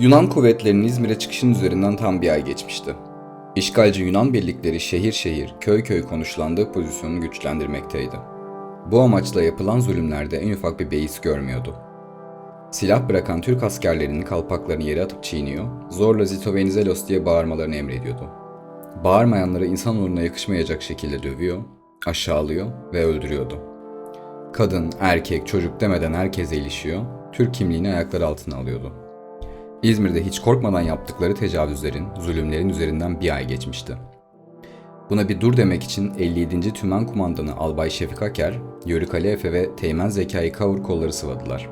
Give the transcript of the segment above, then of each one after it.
Yunan kuvvetlerinin İzmir'e çıkışının üzerinden tam bir ay geçmişti. İşgalci Yunan birlikleri şehir şehir, köy köy konuşlandığı pozisyonunu güçlendirmekteydi. Bu amaçla yapılan zulümlerde en ufak bir beis görmüyordu. Silah bırakan Türk askerlerinin kalpaklarını yere atıp çiğniyor, zorla Zito Venizelos diye bağırmalarını emrediyordu. Bağırmayanları insan onuruna yakışmayacak şekilde dövüyor, aşağılıyor ve öldürüyordu. Kadın, erkek, çocuk demeden herkese ilişiyor, Türk kimliğini ayakları altına alıyordu. İzmir'de hiç korkmadan yaptıkları tecavüzlerin, zulümlerin üzerinden bir ay geçmişti. Buna bir dur demek için 57. Tümen Kumandanı Albay Şefik Aker, Yörük Ali Efe ve Teğmen Zekai Kavur kolları sıvadılar.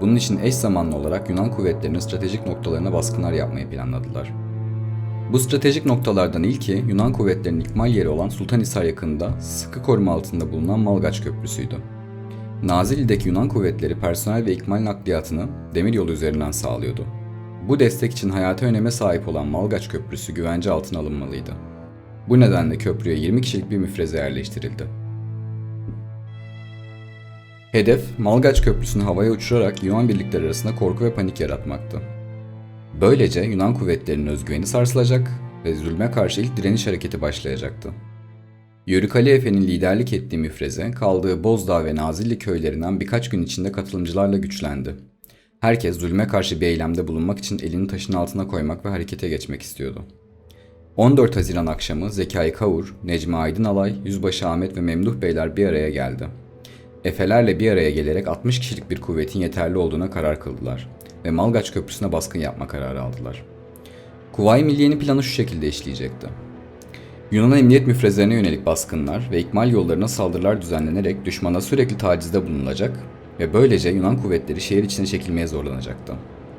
Bunun için eş zamanlı olarak Yunan kuvvetlerinin stratejik noktalarına baskınlar yapmayı planladılar. Bu stratejik noktalardan ilki Yunan kuvvetlerinin ikmal yeri olan Sultanhisar yakınında sıkı koruma altında bulunan Malgaç Köprüsü'ydü. Nazilli'deki Yunan kuvvetleri personel ve ikmal nakliyatını demiryolu üzerinden sağlıyordu. Bu destek için hayati öneme sahip olan Malgaç Köprüsü güvence altına alınmalıydı. Bu nedenle köprüye 20 kişilik bir müfreze yerleştirildi. Hedef, Malgaç Köprüsü'nü havaya uçurarak Yunan birlikleri arasında korku ve panik yaratmaktı. Böylece Yunan kuvvetlerinin özgüveni sarsılacak ve zulme karşı ilk direniş hareketi başlayacaktı. Yörük Ali Efe'nin liderlik ettiği müfreze kaldığı Bozdağ ve Nazilli köylerinden birkaç gün içinde katılımcılarla güçlendi. Herkes zulme karşı bir eylemde bulunmak için elini taşın altına koymak ve harekete geçmek istiyordu. 14 Haziran akşamı Zekai Kavur, Necmi Aydınalay, Yüzbaşı Ahmet ve Memduh Beyler bir araya geldi. Efelerle bir araya gelerek 60 kişilik bir kuvvetin yeterli olduğuna karar kıldılar ve Malgaç Köprüsü'ne baskın yapma kararı aldılar. Kuvayi Milliye'nin planı şu şekilde işleyecekti. Yunan emniyet müfrezelerine yönelik baskınlar ve ikmal yollarına saldırılar düzenlenerek düşmana sürekli tacizde bulunulacak ve böylece Yunan kuvvetleri şehir içine çekilmeye zorlanacaktı.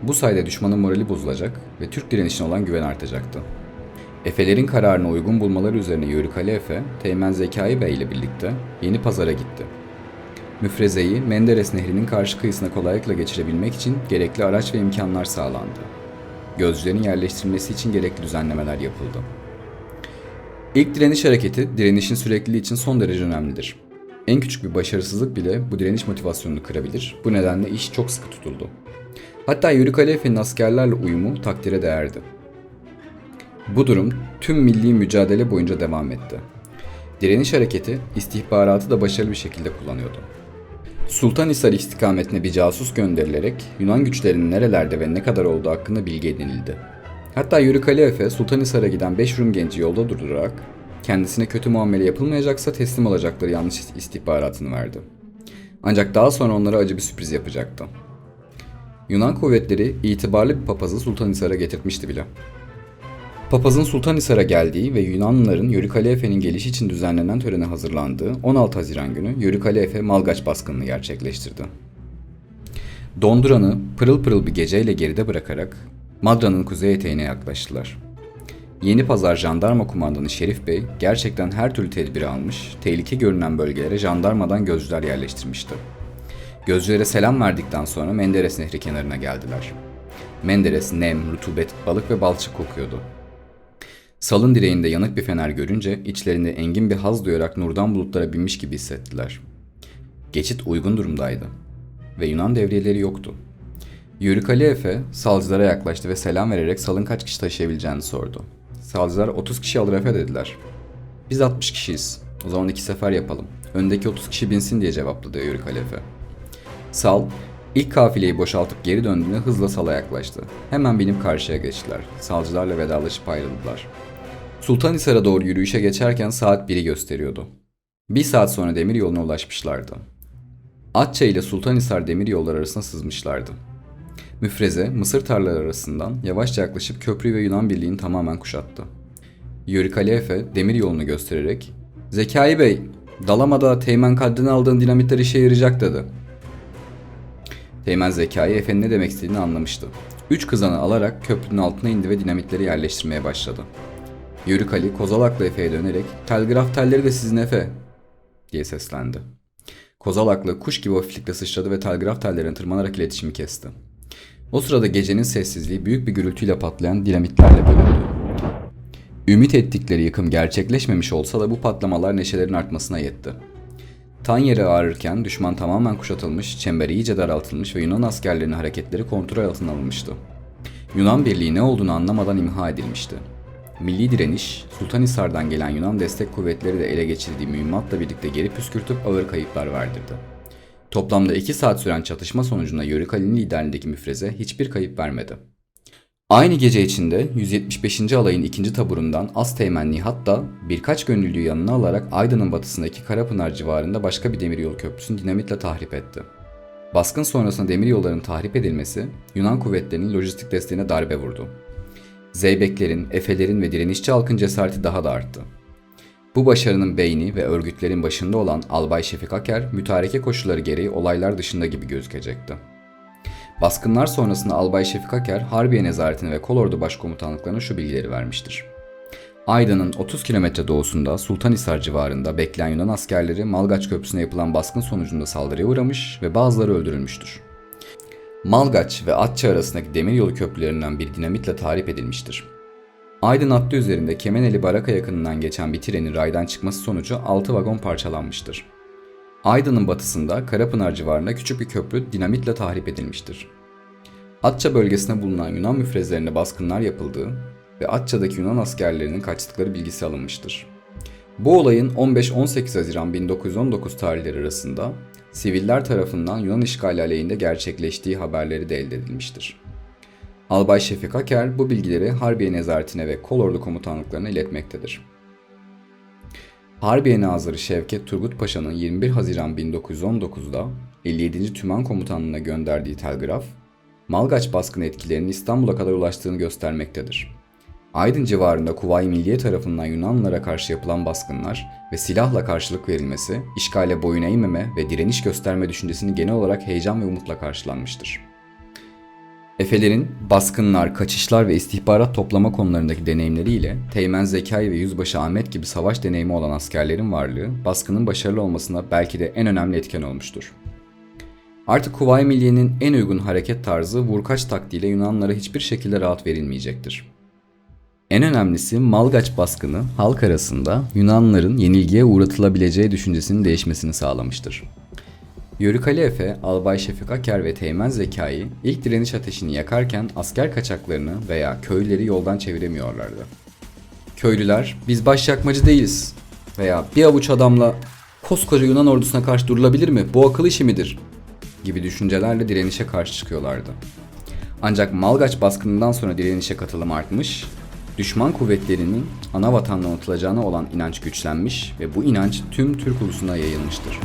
Bu sayede düşmanın morali bozulacak ve Türk direnişine olan güven artacaktı. Efelerin kararına uygun bulmaları üzerine Yörük Ali Efe, Teğmen Zekai Bey ile birlikte Yeni Pazar'a gitti. Müfrezeyi Menderes Nehri'nin karşı kıyısına kolaylıkla geçirebilmek için gerekli araç ve imkanlar sağlandı. Gözcülerin yerleştirilmesi için gerekli düzenlemeler yapıldı. İlk direniş hareketi, direnişin sürekliliği için son derece önemlidir. En küçük bir başarısızlık bile bu direniş motivasyonunu kırabilir. Bu nedenle iş çok sıkı tutuldu. Hatta Yörük Ali Efe'nin askerlerle uyumu takdire değerdi. Bu durum tüm milli mücadele boyunca devam etti. Direniş hareketi istihbaratı da başarılı bir şekilde kullanıyordu. Sultanhisar istikametine bir casus gönderilerek Yunan güçlerinin nerelerde ve ne kadar olduğu hakkında bilgi edinildi. Hatta Yörük Ali Sultanhisar'a giden 5 Rum genci yolda durdurarak kendisine kötü muamele yapılmayacaksa teslim olacakları yanlış istihbaratını verdi. Ancak daha sonra onlara acı bir sürpriz yapacaktı. Yunan kuvvetleri itibarlı bir papazı Sultanhisar'a getirtmişti bile. Papazın Sultanhisar'a geldiği ve Yunanlıların Yörük Ali Efe'nin gelişi için düzenlenen törene hazırlandığı 16 Haziran günü Yörük Efe Malgaç baskınını gerçekleştirdi. Donduran'ı pırıl pırıl bir geceyle geride bırakarak Madra'nın kuzey eteğine yaklaştılar. Yeni Pazar Jandarma Kumandanı Şerif Bey gerçekten her türlü tedbiri almış, tehlike görünen bölgelere jandarmadan gözcüler yerleştirmişti. Gözcülere selam verdikten sonra Menderes Nehri kenarına geldiler. Menderes nem, rutubet, balık ve balçık kokuyordu. Salın direğinde yanık bir fener görünce içlerinde engin bir haz duyarak nurdan bulutlara binmiş gibi hissettiler. Geçit uygun durumdaydı ve Yunan devriyeleri yoktu. Yörük Ali salcılara yaklaştı ve selam vererek salın kaç kişi taşıyabileceğini sordu. Salcılar 30 kişi alır Efe dediler. Biz 60 kişiyiz. O zaman iki sefer yapalım. Öndeki 30 kişi binsin diye cevapladı Yörük Ali. Sal, ilk kafileyi boşaltıp geri döndüğünde hızla sala yaklaştı. Hemen binip karşıya geçtiler. Salcılarla vedalaşıp ayrıldılar. Sultanhisar'a doğru yürüyüşe geçerken saat 1'i gösteriyordu. Bir saat sonra demir yoluna ulaşmışlardı. Atça ile Sultanhisar demir yolları arasına sızmışlardı. Müfreze, Mısır tarlaları arasından yavaşça yaklaşıp köprü ve Yunan birliğini tamamen kuşattı. Yörük Ali Efe demir yolunu göstererek ''Zekai Bey, Dalama'da Teğmen Kadri'ne aldığın dinamitler işe yarayacak.'' dedi. Teğmen Zekai Efe'nin ne demek istediğini anlamıştı. Üç kızanı alarak köprünün altına indi ve dinamitleri yerleştirmeye başladı. Yörük Ali Kozalaklı Efe'ye dönerek ''Telgraf telleri de sizin Efe'' diye seslendi. Kozalaklı kuş gibi hafiflikle sıçradı ve telgraf tellerine tırmanarak iletişimi kesti. O sırada gecenin sessizliği büyük bir gürültüyle patlayan dinamitlerle bölündü. Ümit ettikleri yıkım gerçekleşmemiş olsa da bu patlamalar neşelerin artmasına yetti. Tan yeri ağrırken düşman tamamen kuşatılmış, çember iyice daraltılmış ve Yunan askerlerinin hareketleri kontrol altına alınmıştı. Yunan birliği ne olduğunu anlamadan imha edilmişti. Milli direniş, Sultanhisar'dan gelen Yunan destek kuvvetleri de ele geçirdiği mühimmatla birlikte geri püskürtüp ağır kayıplar verdirdi. Toplamda 2 saat süren çatışma sonucunda Yörük Ali'nin liderliğindeki müfreze hiçbir kayıp vermedi. Aynı gece içinde 175. alayın ikinci taburundan Asteğmen Nihat da birkaç gönüllüyü yanına alarak Aydın'ın batısındaki Karapınar civarında başka bir demiryolu köprüsünü dinamitle tahrip etti. Baskın sonrasında demiryolların tahrip edilmesi Yunan kuvvetlerinin lojistik desteğine darbe vurdu. Zeybeklerin, Efelerin ve direnişçi halkın cesareti daha da arttı. Bu başarının beyni ve örgütlerin başında olan Albay Şefik Aker, mütareke koşulları gereği olaylar dışında gibi gözükecekti. Baskınlar sonrasında Albay Şefik Aker, Harbiye Nezaretine ve Kolordu Başkomutanlıklarına şu bilgileri vermiştir. Aydın'ın 30 kilometre doğusunda Sultanhisar civarında bekleyen Yunan askerleri Malgaç Köprüsü'ne yapılan baskın sonucunda saldırıya uğramış ve bazıları öldürülmüştür. Malgaç ve Atça arasındaki demiryolu köprülerinden bir dinamitle tahrip edilmiştir. Aydın hattı üzerinde Kemeneli Baraka yakınından geçen bir trenin raydan çıkması sonucu 6 vagon parçalanmıştır. Aydın'ın batısında Karapınar civarında küçük bir köprü dinamitle tahrip edilmiştir. Atça bölgesine bulunan Yunan müfrezlerine baskınlar yapıldığı ve Atça'daki Yunan askerlerinin kaçtıkları bilgisi alınmıştır. Bu olayın 15-18 Haziran 1919 tarihleri arasında siviller tarafından Yunan işgali aleyhinde gerçekleştiği haberleri de elde edilmiştir. Albay Şefik Aker bu bilgileri Harbiye Nezaretine ve Kolordu komutanlıklarına iletmektedir. Harbiye Nazırı Şevket Turgut Paşa'nın 21 Haziran 1919'da 57. Tümen Komutanlığı'na gönderdiği telgraf, Malgaç baskını etkilerinin İstanbul'a kadar ulaştığını göstermektedir. Aydın civarında Kuvayi Milliye tarafından Yunanlılara karşı yapılan baskınlar ve silahla karşılık verilmesi, işgale boyun eğmeme ve direniş gösterme düşüncesini genel olarak heyecan ve umutla karşılanmıştır. Efelerin baskınlar, kaçışlar ve istihbarat toplama konularındaki deneyimleriyle Teğmen Zekai ve Yüzbaşı Ahmet gibi savaş deneyimi olan askerlerin varlığı baskının başarılı olmasına belki de en önemli etken olmuştur. Artık Kuvayi Milliye'nin en uygun hareket tarzı vurkaç taktiğiyle Yunanlara hiçbir şekilde rahat verilmeyecektir. En önemlisi Malgaç baskını halk arasında Yunanların yenilgiye uğratılabileceği düşüncesinin değişmesini sağlamıştır. Yörük Ali Efe, Albay Şefik Aker ve Teğmen Zekai ilk direniş ateşini yakarken asker kaçaklarını veya köyleri yoldan çeviremiyorlardı. Köylüler, biz baş yakmacı değiliz veya bir avuç adamla koskoca Yunan ordusuna karşı durulabilir mi, bu akıl işi midir gibi düşüncelerle direnişe karşı çıkıyorlardı. Ancak Malgaç baskınından sonra direnişe katılım artmış, düşman kuvvetlerinin ana vatandan atılacağına olan inanç güçlenmiş ve bu inanç tüm Türk ulusuna yayılmıştır.